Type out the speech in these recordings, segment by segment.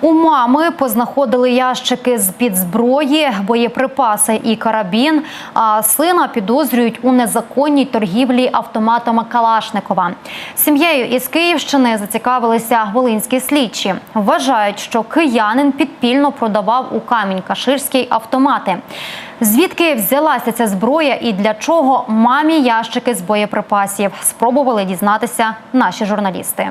У мами познаходили ящики з під зброї, боєприпаси і карабін. А сина підозрюють у незаконній торгівлі автоматами Калашникова. Сім'єю із Київщини зацікавилися волинські слідчі. Вважають, що киянин підпільно продавав у Камінь-Каширській автомати. Звідки взялася ця зброя і для чого мамі ящики з боєприпасів? Спробували дізнатися наші журналісти.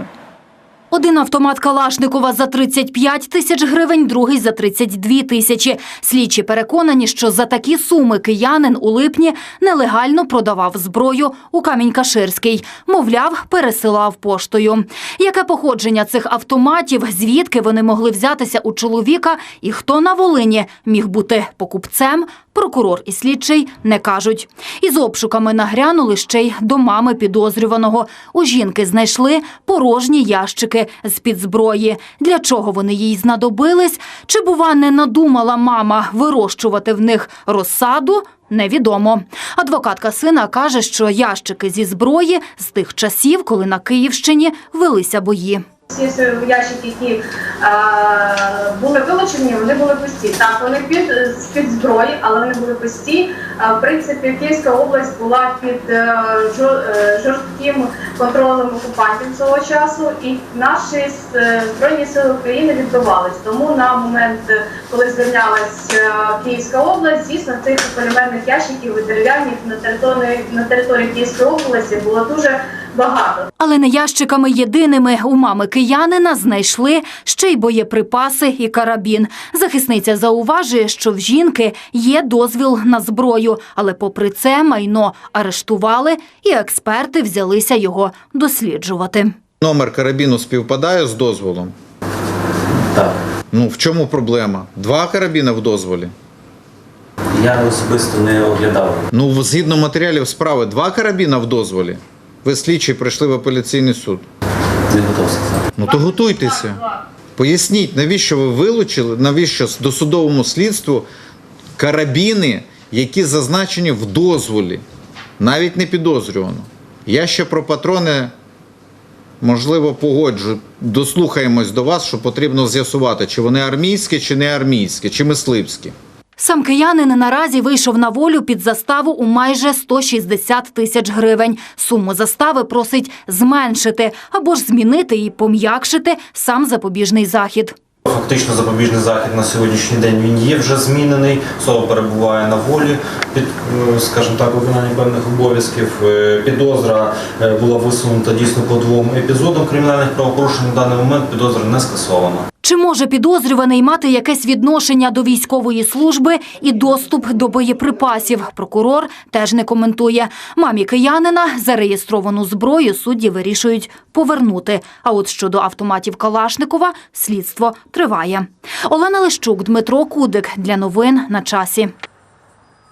Один автомат Калашникова за 35 тисяч гривень, другий за 32 тисячі. Слідчі переконані, що за такі суми киянин у липні нелегально продавав зброю у Камінь-Каширський. Мовляв, пересилав поштою. Яке походження цих автоматів, звідки вони могли взятися у чоловіка і хто на Волині міг бути покупцем, прокурор і слідчий не кажуть. Із обшуками нагрянули ще й до мами підозрюваного. У жінки знайшли порожні ящики з-під зброї. Для чого вони їй знадобились? Чи, бува, не надумала мама вирощувати в них розсаду? Невідомо. Адвокатка сина каже, що ящики зі зброї з тих часів, коли на Київщині велися бої. Всі ящики, які були вилучені, вони були пусті. Так, вони під, під зброї, але вони були пусті. В принципі, Київська область була під е, е, жорстким контролем окупантів цього часу, і наші е, Збройні Сили України відбивались. Тому на момент, коли звільнялась е, Київська область, звісно, цих полімерних ящиків і дерев'яних на території, на території Київської області було дуже багато. Але не ящиками єдиними у мами киянина знайшли ще й боєприпаси і карабін. Захисниця зауважує, що в жінки є дозвіл на зброю, але попри це майно арештували, і експерти взялися його досліджувати. Номер карабіну співпадає з дозволом. Так. Ну в чому проблема? Два карабіни в дозволі. Я особисто не оглядав. Ну, згідно матеріалів справи, два карабіна в дозволі. Ви слідчі прийшли в апеляційний суд. Не готов сказати. Ну то готуйтеся. Поясніть, навіщо ви вилучили, навіщо досудовому слідству карабіни, які зазначені в дозволі, навіть не підозрювано. Я ще про патрони, можливо, погоджу. Дослухаємось до вас, що потрібно з'ясувати, чи вони армійські, чи не армійські, чи мисливські. Сам киянин наразі вийшов на волю під заставу у майже 160 тисяч гривень. Суму застави просить зменшити або ж змінити і пом'якшити сам запобіжний захід. Фактично запобіжний захід на сьогоднішній день він є вже змінений. Особа перебуває на волі під, е, скажімо так, виконання певних обов'язків. Е, Підозра е, була висунута дійсно по двом епізодам кримінальних правопорушень. На даний момент підозра не скасована. Чи може підозрюваний мати якесь відношення до військової служби і доступ до боєприпасів? Прокурор теж не коментує. Мамі киянина зареєстровану зброю судді вирішують повернути. А от щодо автоматів Калашникова слідство триває. Олена Лищук, Дмитро Кудик для новин на часі.